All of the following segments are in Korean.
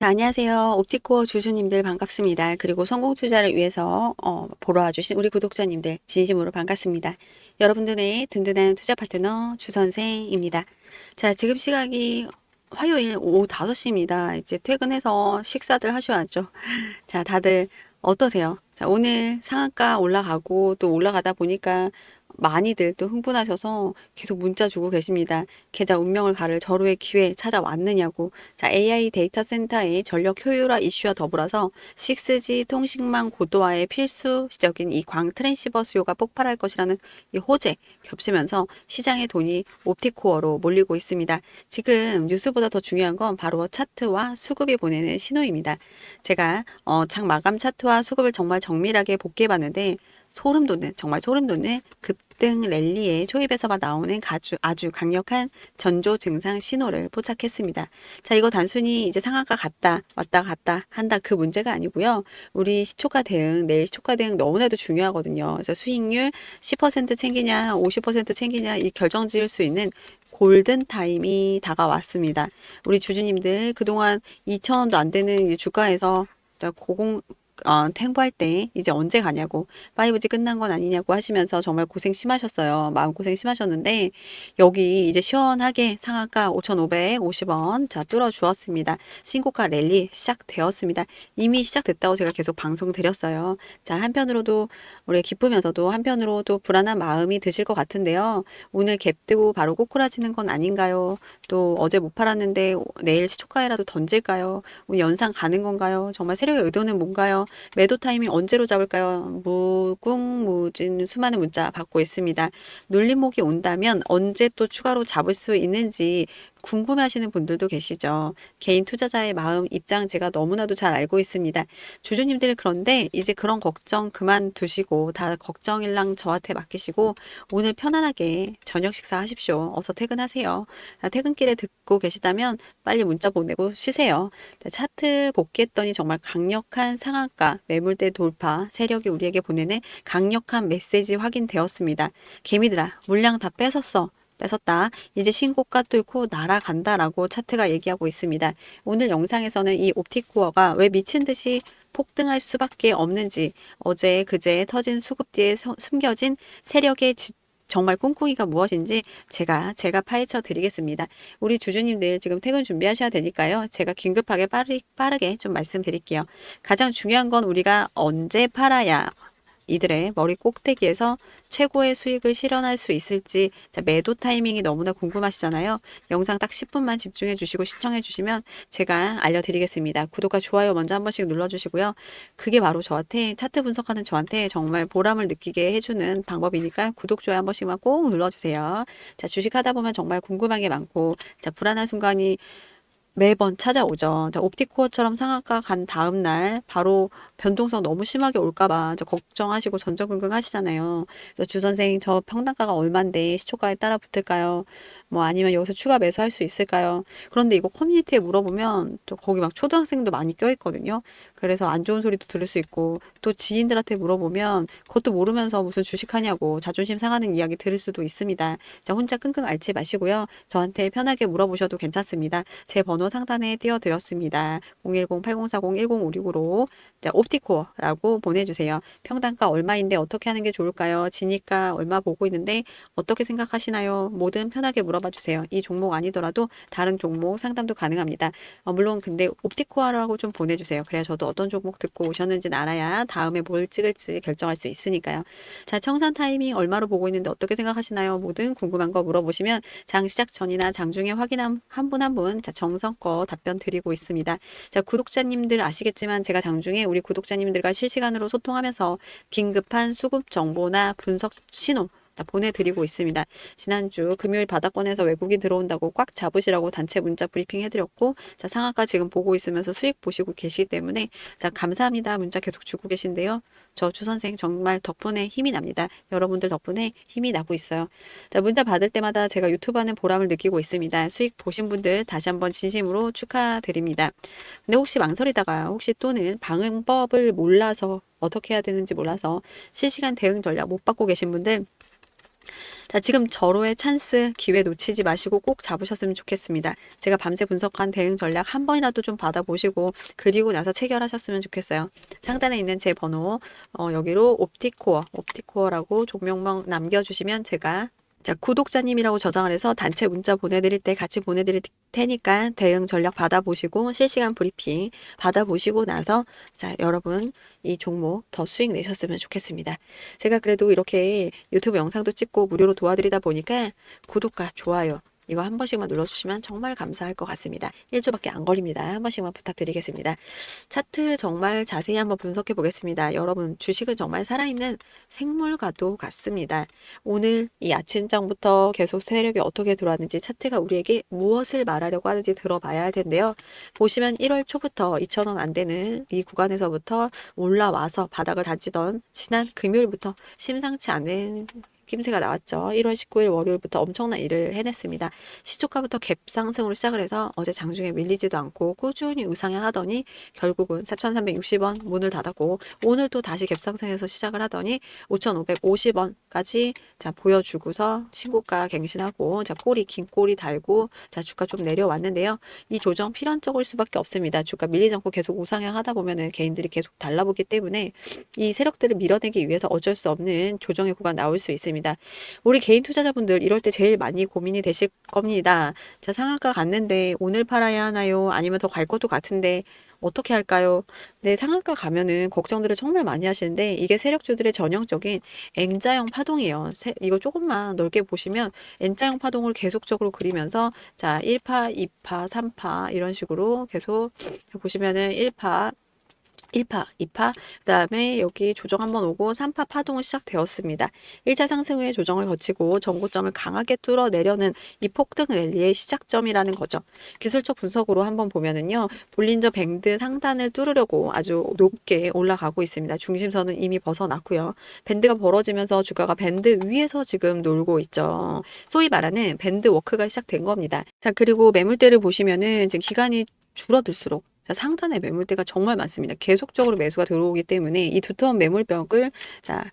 네, 안녕하세요. 옵티코어 주주님들 반갑습니다. 그리고 성공 투자를 위해서 어, 보러 와주신 우리 구독자님들 진심으로 반갑습니다. 여러분들의 든든한 투자 파트너 주선생입니다. 자, 지금 시각이 화요일 오후 5시입니다. 이제 퇴근해서 식사들 하셔야죠. 자, 다들 어떠세요? 자, 오늘 상한가 올라가고 또 올라가다 보니까 많이들 또 흥분하셔서 계속 문자 주고 계십니다. 계좌 운명을 가를 절호의 기회 찾아왔느냐고. 자, AI 데이터 센터의 전력 효율화 이슈와 더불어서 6G 통신망 고도화의 필수적인 이 광 트랜시버 수요가 폭발할 것이라는 이 호재 겹치면서 시장의 돈이 옵티코어로 몰리고 있습니다. 지금 뉴스보다 더 중요한 건 바로 차트와 수급이 보내는 신호입니다. 제가 어, 장 마감 차트와 수급을 정말 정밀하게 복귀해 봤는데 소름 돋는 정말 소름 돋는 급등 랠리의 초입에서만 나오는 아주 아주 강력한 전조 증상 신호를 포착했습니다. 자, 이거 단순히 이제 상한가 갔다 왔다 갔다 한다 그 문제가 아니고요. 우리 시초가 대응, 내일 시초가 대응 너무나도 중요하거든요. 그래서 수익률 10% 챙기냐, 50% 챙기냐 이 결정 지을 수 있는 골든 타임이 다가왔습니다. 우리 주주님들 그동안 2,000원도 안 되는 이 주가에서 자, 고공 어, 탱고할 때 이제 언제 가냐고 5G 끝난 건 아니냐고 하시면서 정말 고생 심하셨어요. 마음고생 심하셨는데 여기 이제 시원하게 상한가 5,550원 자 뚫어 주었습니다. 신고가 랠리 시작되었습니다. 이미 시작됐다고 제가 계속 방송 드렸어요. 자 한편으로도 우리 기쁘면서도 한편으로도 불안한 마음이 드실 것 같은데요. 오늘 갭 뜨고 바로 꼬꾸라지는 건 아닌가요? 또 어제 못 팔았는데 내일 시초가에라도 던질까요? 오늘 연상 가는 건가요? 정말 세력의 의도는 뭔가요? 매도 타이밍 언제로 잡을까요? 무궁무진 수많은 문자 받고 있습니다. 눌림목이 온다면 언제 또 추가로 잡을 수 있는지 궁금해하시는 분들도 계시죠. 개인 투자자의 마음, 입장 제가 너무나도 잘 알고 있습니다. 주주님들 그런데 이제 그런 걱정 그만 두시고 다 걱정일랑 저한테 맡기시고 오늘 편안하게 저녁 식사 하십시오. 어서 퇴근하세요. 퇴근길에 듣고 계시다면 빨리 문자 보내고 쉬세요. 차트 복귀했더니 정말 강력한 상한가, 매물대 돌파, 세력이 우리에게 보내는 강력한 메시지 확인되었습니다. 개미들아, 물량 다 뺏었어. 뺏었다. 이제 신고가 뚫고 날아간다라고 차트가 얘기하고 있습니다. 오늘 영상에서는 이 옵티코어가 왜 미친 듯이 폭등할 수밖에 없는지 어제 그제 터진 수급 뒤에 서, 숨겨진 세력의 지, 정말 꿍꿍이가 무엇인지 제가 제가 파헤쳐 드리겠습니다. 우리 주주님들 지금 퇴근 준비하셔야 되니까요. 제가 긴급하게 빠르, 빠르게 좀 말씀드릴게요. 가장 중요한 건 우리가 언제 팔아야 이들의 머리 꼭대기에서 최고의 수익을 실현할 수 있을지 자, 매도 타이밍이 너무나 궁금하시잖아요. 영상 딱 10분만 집중해 주시고 시청해 주시면 제가 알려드리겠습니다. 구독과 좋아요 먼저 한 번씩 눌러주시고요. 그게 바로 저한테 차트 분석하는 저한테 정말 보람을 느끼게 해주는 방법이니까 구독, 좋아요 한 번씩만 꼭 눌러주세요. 자, 주식하다 보면 정말 궁금한 게 많고 자, 불안한 순간이 매번 찾아오죠. 자, 옵티코어처럼 상한가 간 다음 날 바로 변동성 너무 심하게 올까봐 걱정하시고 전전긍긍 하시잖아요. 그래서 주 선생 저 평단가가 얼만데 시초가에 따라 붙을까요? 뭐 아니면 여기서 추가 매수할 수 있을까요? 그런데 이거 커뮤니티에 물어보면 또 거기 막 초등학생도 많이 껴있거든요. 그래서 안 좋은 소리도 들을 수 있고 또 지인들한테 물어보면 그것도 모르면서 무슨 주식하냐고 자존심 상하는 이야기 들을 수도 있습니다. 자, 혼자 끙끙 앓지 마시고요. 저한테 편하게 물어보셔도 괜찮습니다. 제 번호 상단에 띄워드렸습니다. 010-8040-1056으로 자, 옵티코어라고 보내주세요. 평단가 얼마인데 어떻게 하는 게 좋을까요? 지니까 얼마 보고 있는데 어떻게 생각하시나요? 뭐든 편하게 물어 봐 주세요. 이 종목 아니더라도 다른 종목 상담도 가능합니다. 어, 물론 근데 옵티코어라고 좀 보내주세요. 그래야 저도 어떤 종목 듣고 오셨는지 알아야 다음에 뭘 찍을지 결정할 수 있으니까요. 자, 청산 타이밍 얼마로 보고 있는데 어떻게 생각하시나요? 뭐든 궁금한 거 물어보시면 장 시작 전이나 장 중에 확인한 한 분 한 분 자, 정성껏 답변 드리고 있습니다. 자, 구독자님들 아시겠지만 제가 장 중에 우리 구독자님들과 실시간으로 소통하면서 긴급한 수급 정보나 분석 신호 보내드리고 있습니다. 지난주 금요일 바닥권에서 외국인 들어온다고 꽉 잡으시라고 단체 문자 브리핑 해드렸고 자 상한가 지금 보고 있으면서 수익 보시고 계시기 때문에 자 감사합니다 문자 계속 주고 계신데요. 저 주 선생 정말 덕분에 힘이 납니다. 여러분들 덕분에 힘이 나고 있어요. 자 문자 받을 때마다 제가 유튜브 하는 보람을 느끼고 있습니다. 수익 보신 분들 다시 한번 진심으로 축하드립니다. 근데 혹시 망설이다가 혹시 또는 방법을 몰라서 어떻게 해야 되는지 몰라서 실시간 대응 전략 못 받고 계신 분들 자, 지금 절호의 찬스 기회 놓치지 마시고 꼭 잡으셨으면 좋겠습니다. 제가 밤새 분석한 대응 전략 한 번이라도 좀 받아보시고 그리고 나서 체결하셨으면 좋겠어요. 상단에 있는 제 번호 어, 여기로 옵티코어, 옵티코어라고 종명명 남겨주시면 제가 자, 구독자님이라고 저장을 해서 단체 문자 보내드릴 때 같이 보내드릴 테니까 대응 전략 받아보시고 실시간 브리핑 받아보시고 나서 자, 여러분 이 종목 더 수익 내셨으면 좋겠습니다. 제가 그래도 이렇게 유튜브 영상도 찍고 무료로 도와드리다 보니까 구독과 좋아요 이거 한 번씩만 눌러주시면 정말 감사할 것 같습니다. 1초밖에 안 걸립니다. 한 번씩만 부탁드리겠습니다. 차트 정말 자세히 한번 분석해 보겠습니다. 여러분 주식은 정말 살아있는 생물과도 같습니다. 오늘 이 아침장부터 계속 세력이 어떻게 들어왔는지 차트가 우리에게 무엇을 말하려고 하는지 들어봐야 할 텐데요. 보시면 1월 초부터 2,000원 안 되는 이 구간에서부터 올라와서 바닥을 다지던 지난 금요일부터 심상치 않은 김새가 나왔죠. 1월 19일 월요일부터 엄청난 일을 해냈습니다. 시초가부터 갭 상승으로 시작을 해서 어제 장중에 밀리지도 않고 꾸준히 우상향 하더니 결국은 4,360원 문을 닫았고 오늘 또 다시 갭 상승해서 시작을 하더니 5,550원까지 자 보여주고서 신고가 갱신하고 자 꼬리 긴 꼬리 달고 자 주가 좀 내려왔는데요. 이 조정 필연적일 수밖에 없습니다. 주가 밀리지 않고 계속 우상향 하다 보면은 개인들이 계속 달라보기 때문에 이 세력들을 밀어내기 위해서 어쩔 수 없는 조정의 구간 나올 수 있습니다. 우리 개인 투자자분들 이럴 때 제일 많이 고민이 되실 겁니다. 자, 상한가 갔는데 오늘 팔아야 하나요? 아니면 더 갈 것도 같은데 어떻게 할까요? 네, 상한가 가면은 걱정들을 정말 많이 하시는데 이게 세력주들의 전형적인 N자형 파동이에요. 세, 이거 조금만 넓게 보시면 N자형 파동을 계속적으로 그리면서 자, 1파, 2파, 3파 이런 식으로 계속 보시면은 1파 1파, 2파, 그 다음에 여기 조정 한번 오고 3파 파동은 시작되었습니다. 1차 상승 후에 조정을 거치고 전고점을 강하게 뚫어 내려는 이 폭등 랠리의 시작점이라는 거죠. 기술적 분석으로 한번 보면은요, 볼린저 밴드 상단을 뚫으려고 아주 높게 올라가고 있습니다. 중심선은 이미 벗어났고요. 밴드가 벌어지면서 주가가 밴드 위에서 지금 놀고 있죠. 소위 말하는 밴드 워크가 시작된 겁니다. 자, 그리고 매물대를 보시면은 지금 기간이 줄어들수록 자, 상단에 매물대가 정말 많습니다. 계속적으로 매수가 들어오기 때문에 이 두터운 매물벽을 자,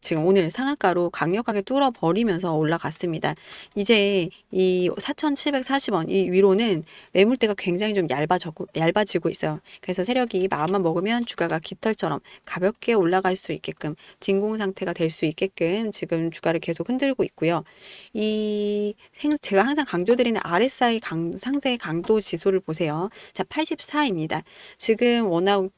지금 오늘 상한가로 강력하게 뚫어버리면서 올라갔습니다. 이제 이 4,740원 이 위로는 매물대가 굉장히 좀 얇아지고, 얇아지고 있어요. 그래서 세력이 마음만 먹으면 주가가 깃털처럼 가볍게 올라갈 수 있게끔 진공 상태가 될 수 있게끔 지금 주가를 계속 흔들고 있고요. 이 제가 항상 강조드리는 RSI 강, 상세 강도 지수를 보세요. 자, 84입니다. 지금 워낙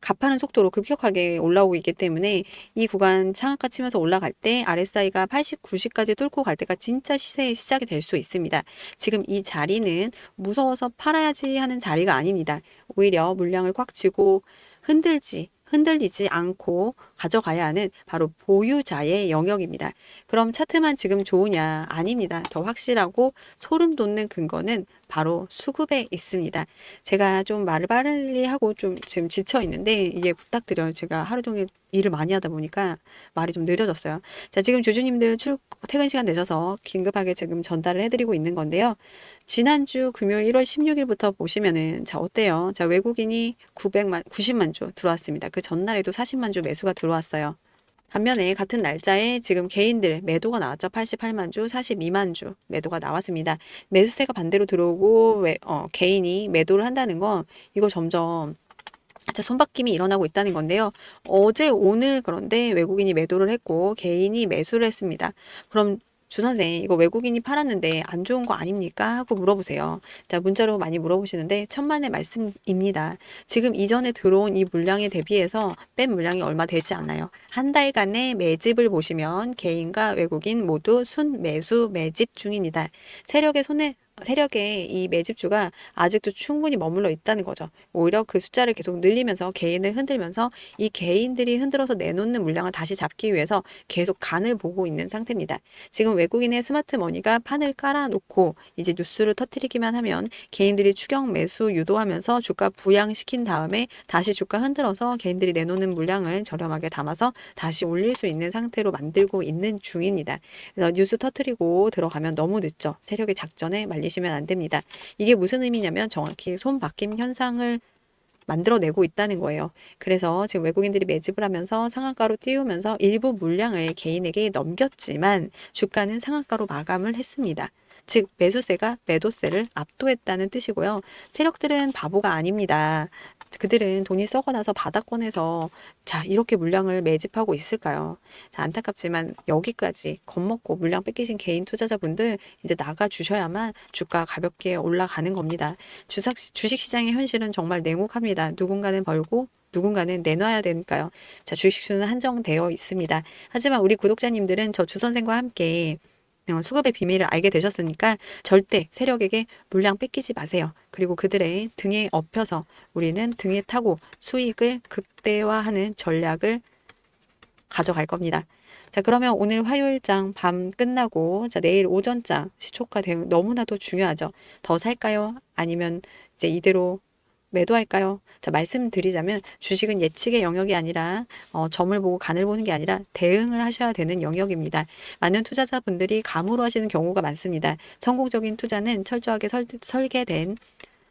가파른 속도로 급격하게 올라오고 있기 때문에 이 구간 상한가 치면서 올라갈 때 RSI가 80, 90까지 뚫고 갈 때가 진짜 시세의 시작이 될 수 있습니다. 지금 이 자리는 무서워서 팔아야지 하는 자리가 아닙니다. 오히려 물량을 꽉 쥐고 흔들지 흔들리지 않고 가져가야 하는 바로 보유자의 영역입니다. 그럼 차트만 지금 좋으냐? 아닙니다. 더 확실하고 소름 돋는 근거는 바로 수급에 있습니다. 제가 좀 말을 빠르게 하고 좀 지금 지쳐 있는데 이게 부탁드려요. 제가 하루 종일 일을 많이 하다 보니까 말이 좀 느려졌어요. 자, 지금 주주님들 출 퇴근 시간 내셔서 긴급하게 지금 전달을 해드리고 있는 건데요. 지난주 금요일 1월 16일부터 보시면은 자 어때요? 자 외국인이 900만 90만 주 들어왔습니다. 그 전날에도 40만 주 매수가 들어왔어요. 반면에 같은 날짜에 지금 개인들 매도가 나왔죠. 88만 주, 42만 주 매도가 나왔습니다. 매수세가 반대로 들어오고 왜, 어, 개인이 매도를 한다는 건 이거 점점 자, 손바뀜이 일어나고 있다는 건데요. 어제 오늘 그런데 외국인이 매도를 했고 개인이 매수를 했습니다. 그럼 주 선생 이거 외국인이 팔았는데 안 좋은 거 아닙니까? 하고 물어보세요. 자 문자로 많이 물어보시는데 천만의 말씀입니다. 지금 이전에 들어온 이 물량에 대비해서 뺀 물량이 얼마 되지 않아요. 한 달간의 매집을 보시면 개인과 외국인 모두 순 매수 매집 중입니다. 세력의 손에 세력의 이 매집주가 아직도 충분히 머물러 있다는 거죠. 오히려 그 숫자를 계속 늘리면서 개인을 흔들면서 이 개인들이 흔들어서 내놓는 물량을 다시 잡기 위해서 계속 간을 보고 있는 상태입니다. 지금 외국인의 스마트 머니가 판을 깔아놓고 이제 뉴스를 터트리기만 하면 개인들이 추경 매수 유도하면서 주가 부양시킨 다음에 다시 주가 흔들어서 개인들이 내놓는 물량을 저렴하게 담아서 다시 올릴 수 있는 상태로 만들고 있는 중입니다. 그래서 뉴스 터트리고 들어가면 너무 늦죠. 세력의 작전에 말리 내시면 안 됩니다. 이게 무슨 의미냐면 정확히 손바뀜 현상을 만들어내고 있다는 거예요. 그래서 지금 외국인들이 매집을 하면서 상한가로 띄우면서 일부 물량을 개인에게 넘겼지만 주가는 상한가로 마감을 했습니다. 즉 매수세가 매도세를 압도했다는 뜻이고요. 세력들은 바보가 아닙니다. 그들은 돈이 썩어나서 바닥권에서 자 이렇게 물량을 매집하고 있을까요? 자 안타깝지만 여기까지 겁먹고 물량 뺏기신 개인 투자자분들 이제 나가 주셔야만 주가 가볍게 올라가는 겁니다. 주삭, 주식시장의 현실은 정말 냉혹합니다. 누군가는 벌고 누군가는 내놔야 되니까요. 자 주식수는 한정되어 있습니다. 하지만 우리 구독자님들은 저 주선생과 함께 어, 수급의 비밀을 알게 되셨으니까 절대 세력에게 물량 뺏기지 마세요. 그리고 그들의 등에 업혀서 우리는 등에 타고 수익을 극대화하는 전략을 가져갈 겁니다. 자, 그러면 오늘 화요일장 밤 끝나고 자, 내일 오전장 시초가 대응 너무나도 중요하죠. 더 살까요? 아니면 이제 이대로 매도할까요? 자, 말씀드리자면 주식은 예측의 영역이 아니라 어, 점을 보고 간을 보는 게 아니라 대응을 하셔야 되는 영역입니다. 많은 투자자분들이 감으로 하시는 경우가 많습니다. 성공적인 투자는 철저하게 설, 설계된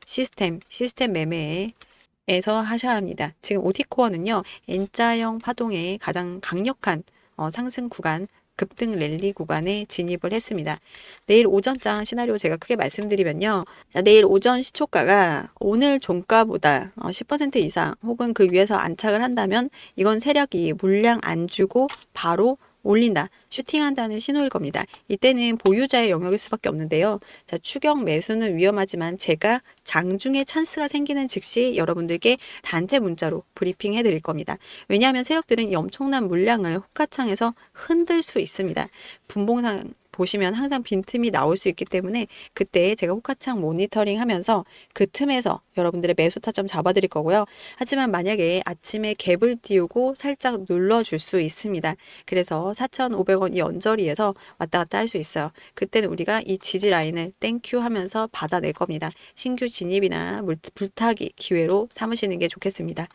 시스템, 시스템 매매에서 하셔야 합니다. 지금 오티코어는요, N자형 파동의 가장 강력한 어, 상승 구간, 급등 랠리 구간에 진입을 했습니다. 내일 오전장 시나리오 제가 크게 말씀드리면요. 자, 내일 오전 시초가가 오늘 종가보다 어, 10% 이상 혹은 그 위에서 안착을 한다면 이건 세력이 물량 안 주고 바로 올린다, 슈팅한다는 신호일 겁니다. 이때는 보유자의 영역일 수밖에 없는데요. 자, 추격 매수는 위험하지만 제가 장중에 찬스가 생기는 즉시 여러분들께 단체 문자로 브리핑 해드릴 겁니다. 왜냐하면 세력들은 이 엄청난 물량을 호가창에서 흔들 수 있습니다. 분봉상 보시면 항상 빈틈이 나올 수 있기 때문에 그때 제가 호가창 모니터링 하면서 그 틈에서 여러분들의 매수 타점 잡아드릴 거고요. 하지만 만약에 아침에 갭을 띄우고 살짝 눌러줄 수 있습니다. 그래서 4,500원 이 언저리에서 왔다 갔다 할 수 있어요. 그때는 우리가 이 지지 라인을 땡큐 하면서 받아낼 겁니다. 신규 진입이나 물, 불타기 기회로 삼으시는 게 좋겠습니다.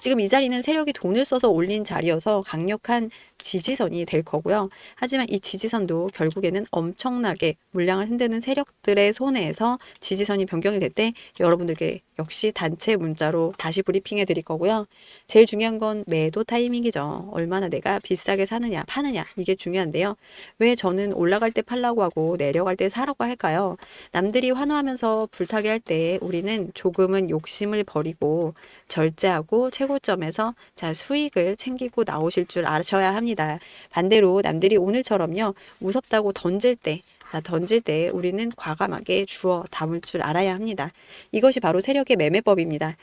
지금 이 자리는 세력이 돈을 써서 올린 자리여서 강력한 지지선이 될 거고요. 하지만 이 지지선도 결국에는 엄청나게 물량을 흔드는 세력들의 손에서 지지선이 변경이 될 때 여러분들께 역시 단체 문자로 다시 브리핑해 드릴 거고요. 제일 중요한 건 매도 타이밍이죠. 얼마나 내가 비싸게 사느냐, 파느냐. 이게 중요한데요. 왜 저는 올라갈 때 팔라고 하고 내려갈 때 사라고 할까요? 남들이 환호하면서 불타게 할 때 우리는 조금은 욕심을 버리고 절제하고 최고점에서 자, 수익을 챙기고 나오실 줄 아셔야 합니다. 반대로 남들이 오늘처럼요. 무섭다고 던질 때 자, 던질 때 우리는 과감하게 주어 담을 줄 알아야 합니다. 이것이 바로 세력의 매매법입니다.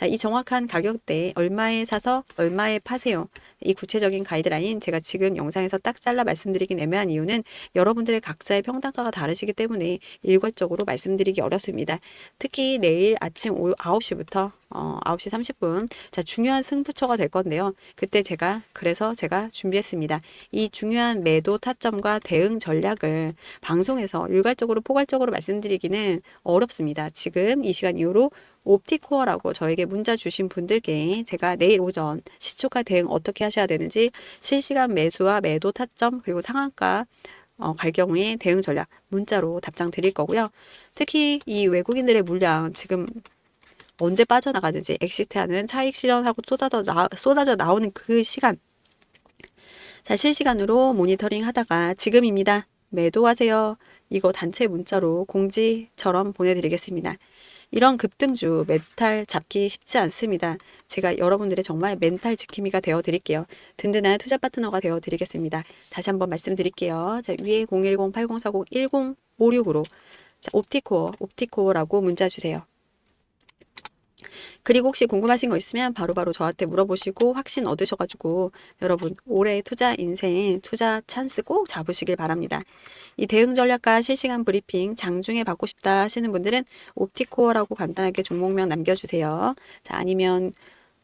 자, 이 정확한 가격대 얼마에 사서 얼마에 파세요. 이 구체적인 가이드라인 제가 지금 영상에서 딱 잘라 말씀드리긴 애매한 이유는 여러분들의 각자의 평단가가 다르시기 때문에 일괄적으로 말씀드리기 어렵습니다. 특히 내일 아침 9시부터 어, 9시 30분. 자, 중요한 승부처가 될 건데요. 그때 제가, 그래서 제가 준비했습니다. 이 중요한 매도 타점과 대응 전략을 방송에서 일괄적으로 포괄적으로 말씀드리기는 어렵습니다. 지금 이 시간 이후로 옵티코어라고 저에게 문자 주신 분들께 제가 내일 오전 시초가 대응 어떻게 하셔야 되는지 실시간 매수와 매도 타점 그리고 상한가 어, 갈 경우에 대응 전략 문자로 답장 드릴 거고요. 특히 이 외국인들의 물량 지금 언제 빠져나가는지 엑시트하는 차익 실현하고 쏟아져, 나, 쏟아져 나오는 그 시간 자 실시간으로 모니터링 하다가 지금입니다. 매도하세요. 이거 단체 문자로 공지처럼 보내드리겠습니다. 이런 급등주 멘탈 잡기 쉽지 않습니다. 제가 여러분들의 정말 멘탈 지킴이가 되어 드릴게요. 든든한 투자 파트너가 되어 드리겠습니다. 다시 한번 말씀드릴게요. 자, 위에 010-8040-1056으로 자, 옵티코어, 옵티코어라고 문자 주세요. 그리고 혹시 궁금하신 거 있으면 바로바로 바로 저한테 물어보시고 확신 얻으셔가지고 여러분 올해 투자 인생 투자 찬스 꼭 잡으시길 바랍니다. 이 대응 전략과 실시간 브리핑 장중에 받고 싶다 하시는 분들은 옵티코어라고 간단하게 종목명 남겨주세요. 자 아니면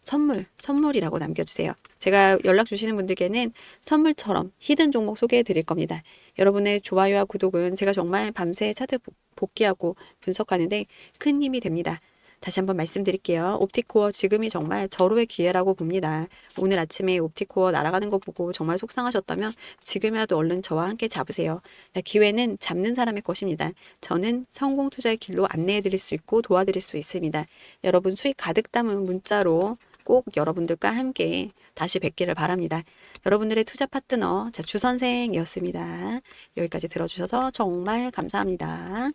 선물, 선물이라고 남겨주세요. 제가 연락 주시는 분들께는 선물처럼 히든 종목 소개해 드릴 겁니다. 여러분의 좋아요와 구독은 제가 정말 밤새 차트 복귀하고 분석하는데 큰 힘이 됩니다. 다시 한번 말씀드릴게요. 옵티코어 지금이 정말 절호의 기회라고 봅니다. 오늘 아침에 옵티코어 날아가는 거 보고 정말 속상하셨다면 지금이라도 얼른 저와 함께 잡으세요. 자, 기회는 잡는 사람의 것입니다. 저는 성공 투자의 길로 안내해 드릴 수 있고 도와드릴 수 있습니다. 여러분 수익 가득 담은 문자로 꼭 여러분들과 함께 다시 뵙기를 바랍니다. 여러분들의 투자 파트너 자, 주 선생이었습니다. 여기까지 들어주셔서 정말 감사합니다.